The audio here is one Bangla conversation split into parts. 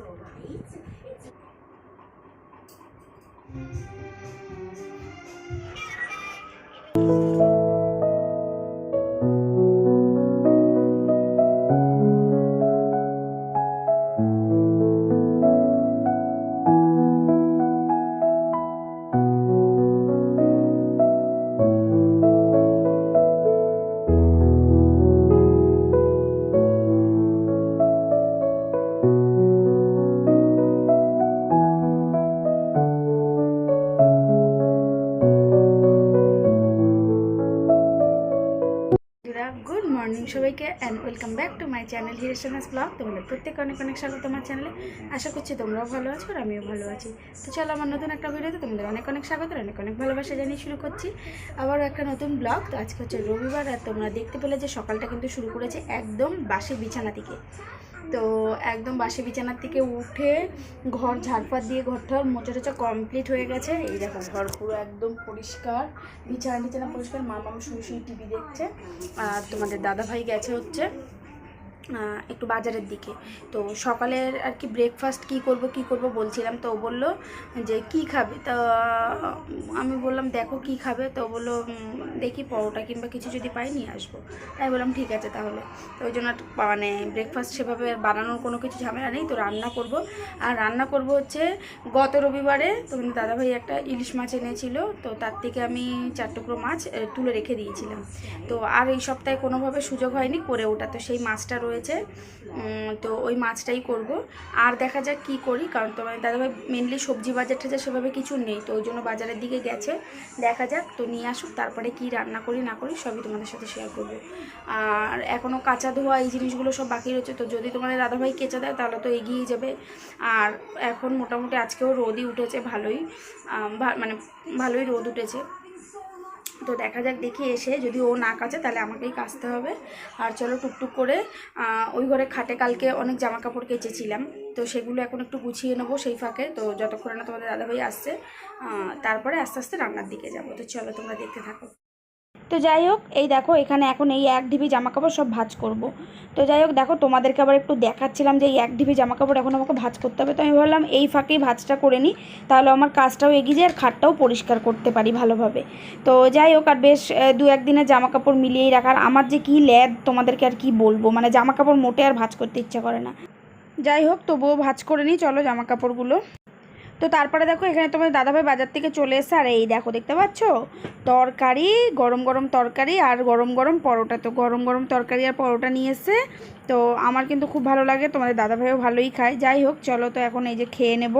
গুড মর্নিং সবাইকে and welcome back to my channel হিরেশনাস blog তোমাদের প্রত্যেক অনেক অনেক স্বাগত আমার চ্যানেলে আশা করছি তোমরাও ভালো আছো আর আমিও ভালো আছি। তো চলো আমার নতুন একটা ভিডিওতে তোমাদের অনেক অনেক স্বাগত অনেক অনেক ভালোবাসা জানিয়ে শুরু করছি। আবারও একটা নতুন ব্লগ তো আজকে হচ্ছে রবিবার, আর তোমরা দেখতে পেলে যে সকালটা কিন্তু শুরু করেছে একদম বাসি বিছানা থেকে। তো একদম বাসে বিছানার থেকে উঠে ঘর ঝাড়পাত দিয়ে ঘরটা মোচা টোচা কমপ্লিট হয়ে গেছে। এই দেখো, ঘর পুরো একদম পরিষ্কার। বিছানা বিছানা পরিষ্কার। মা মামা শুয়ে শুয়ে টিভি দেখছে। আর তোমাদের দাদাভাই গেছে হচ্ছে। একটু বাজারের দিকে। তো সকালের আর কি ব্রেকফাস্ট কি করব কি করব বলছিলাম তো ও বলল যে কি খাবে? তা আমি বললাম দেখো কি খাবে? তো বলল "উম, দেখি পরোটা কিংবা কিছু যদি পাই নিয়ে আসব। তাই বললাম ঠিক আছে তাহলে। তো ওই জন্য মানে ব্রেকফাস্ট সেভাবে বানানোর কোনো কিছু ঝামেলা নেই তো রান্না করব। আর রান্না করব হচ্ছে গত রবিবারে তোমাদের দাদাভাই একটা ইলিশ মাছ এনেছিল তো তার থেকে আমি চার টুকরো মাছ তুলে রেখে দিয়েছিলাম। তো আর এই সপ্তাহে কোনোভাবে সুযোগ হয়নি করে ওটা তো সেই মাছটা রয়েছে উম, তো ওই মাছটাই করব। আর দেখা যাক কি করি কারণ তোমার দাদাভাই মেনলি সবজি বাজার টাজার সেভাবে কিছু নেই তো ওই জন্য বাজারের দিকে গেছে। দেখা যাক তো নিয়ে আসুক তারপরে কি রান্না করি না করি সবই তোমাদের সাথে শেয়ার করব। আর এখনও কাঁচা ধোয়া এই জিনিসগুলো সব বাকি রয়েছে তো যদি তোমাদের দাদাভাই কেচে দেয় তাহলে তো এগিয়ে যাবে। আর এখন মোটামুটি আজকেও রোদই উঠেছে ভালোই মানে ভালোই রোদ উঠেছে। তো দেখা যাক, দেখি এসে যদি ও না কাচে তাহলে আমাকেই কাচতে হবে। আর চলো টুকটুক করে ওই ঘরে খাটে কালকে অনেক জামা কাপড় কেচেছিলাম। তো সেগুলো এখন একটু গুছিয়ে নেব সেই ফাঁকে। তো যতক্ষণ না তোমাদের দাদাভাই আসছে তারপরে আস্তে আস্তে রান্নার দিকে যাব। তো চলো তোমরা দেখতে থাকো। তো যাই হোক, এই দেখো এখানে এখন এই এক ঢিবি জামা কাপড় সব ভাজ করব। তো যাই হোক, দেখো তোমাদেরকে আবার একটু দেখাচ্ছিলাম যে এই এক ঢিবি জামা কাপড় এখন আমাকে ভাজ করতে হবে। তো আমি ভাবলাম, এই ফাঁকেই ভাজটা করে নিই, তাহলে আমার কাজটাও এগিয়ে যায় আর খাটটাও পরিষ্কার করতে পারি ভালোভাবে। তো যাই হোক, আর বেশ দু একদিনের জামা কাপড় মিলিয়েই রাখার আমার যে কী ল্যাদ তোমাদেরকে আর কি বলব? মানে জামা কাপড় মোটে আর ভাজ করতে ইচ্ছা করে না। যাই হোক, তবুও ভাজ করে নিই। চলো জামা কাপড়গুলো তো তারপরে দেখো এখানে তোমার দাদাভাই বাজার থেকে চলে এসে, আর এই দেখো দেখতে পাচ্ছ? তরকারি, গরম গরম তরকারি আর গরম গরম পরোটা। তো গরম গরম তরকারি আর পরোটা নিয়ে এসে, তো আমার কিন্তু খুব ভালো লাগে, তোমাদের দাদাভাইও ভালোই খায়। যাই হোক, চলো তো এখন এই যে খেয়ে নেব।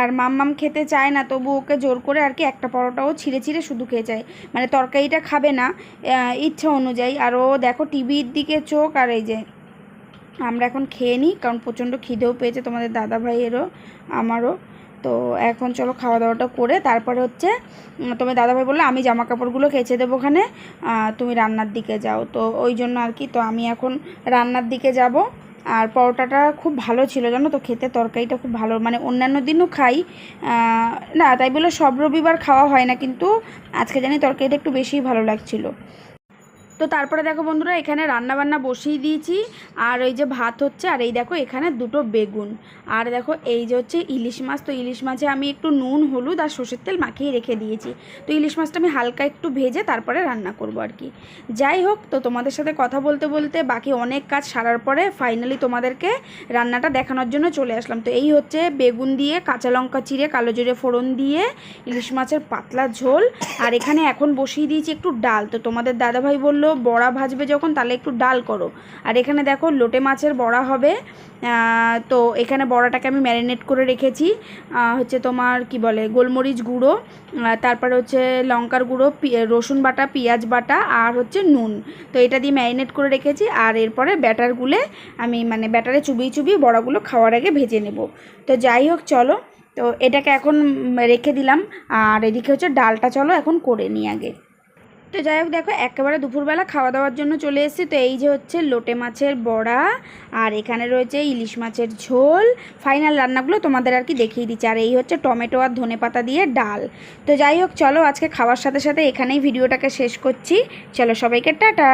আর মাম্মাম খেতে চায় না, তবু ওকে জোর করে আর কি একটা পরোটাও ছিঁড়ে ছিঁড়ে শুধু খেয়ে যায়। মানে তরকারিটা খাবে না ইচ্ছা অনুযায়ী। আর ও দেখো টিভির দিকে চোখ, আর এই যে আমরা এখন খেয়ে নিই, কারণ প্রচণ্ড খিদেও পেয়েছে তোমাদের দাদাভাইয়েরও, আমারও। তো এখন চলো খাওয়া দাওয়াটা করে তারপরে হচ্ছে তোমার দাদাভাই বলল, আমি জামা কাপড়গুলো কেচে দেবো ওখানে তুমি রান্নার দিকে যাও। তো ওই জন্য আর কি, তো আমি এখন রান্নার দিকে যাব। আর পরোটাটা খুব ভালো ছিল, জানো তো, খেতে তরকারিটা খুব ভালো। মানে অন্যান্য দিনও খাই না, তাই বলে সব রবিবার খাওয়া হয় না, কিন্তু আজকে জানি তরকারিটা একটু বেশিই ভালো লাগছিল। তো তারপরে দেখো বন্ধুরা, এখানে রান্না বান্না বসিয়ে দিয়েছি। আর ওই যে ভাত হচ্ছে, আর এই দেখো এখানে দুটো বেগুন। আর দেখো এই যে হচ্ছে ইলিশ মাছ, তো ইলিশ মাছে আমি একটু নুন, হলুদ আর সর্ষের তেল মাখিয়ে রেখে দিয়েছি। তো ইলিশ মাছটা আমি হালকা একটু ভেজে তারপরে রান্না করব আর কি। যাই হোক, তো তোমাদের সাথে কথা বলতে বলতে বাকি অনেক কাজ সারার পরে ফাইনালি তোমাদেরকে রান্নাটা দেখানোর জন্য চলে আসলাম। তো এই হচ্ছে বেগুন দিয়ে কাঁচা লঙ্কা চিড়ে, কালো জিরে ফোড়ন দিয়ে ইলিশ মাছের পাতলা ঝোল। আর এখানে এখন বসিয়ে দিয়েছি একটু ডাল। তো তোমাদের দাদাভাই বলল বড়া ভাজবে যখন, তাহলে একটু ডাল করো। আর এখানে দেখো লোটে মাছের বড়া হবে। তো এখানে বড়াটাকে আমি ম্যারিনেট করে রেখেছি। হচ্ছে তোমার কি বলে, গোলমরিচ গুঁড়ো তারপরে হচ্ছে লঙ্কার গুঁড়ো রসুন বাটা, পেঁয়াজ বাটা আর হচ্ছে নুন। তো এটা দিয়ে ম্যারিনেট করে রেখেছি আর এরপরে ব্যাটার গুলে আমি মানে ব্যাটারে চুবিয়ে চুবিয়ে বড়াগুলো খাওয়ার আগে ভেজে নেব। তো যাই হোক, চলো। তো এটাকে এখন রেখে দিলাম। আর এদিকে হচ্ছে ডালটা চলো এখন করে নিই আগে। তো যাই হোক, দেখো, একেবারে দুপুরবেলা খাওয়া দাওয়ার জন্য চলে এসেছি। তো এই যে হচ্ছে লোটে মাছের বড়া আর এখানে রয়েছে ইলিশ মাছের ঝোল। ফাইনাল রান্নাগুলো তোমাদের আর কি দেখিয়ে দিচ্ছি। আর এই হচ্ছে টমেটো আর ধনে পাতা দিয়ে ডাল। তো যাই হোক, চলো আজকে খাওয়ার সাথে সাথে এখানেই ভিডিওটাকে শেষ করছি। চলো সবাইকে টাটা!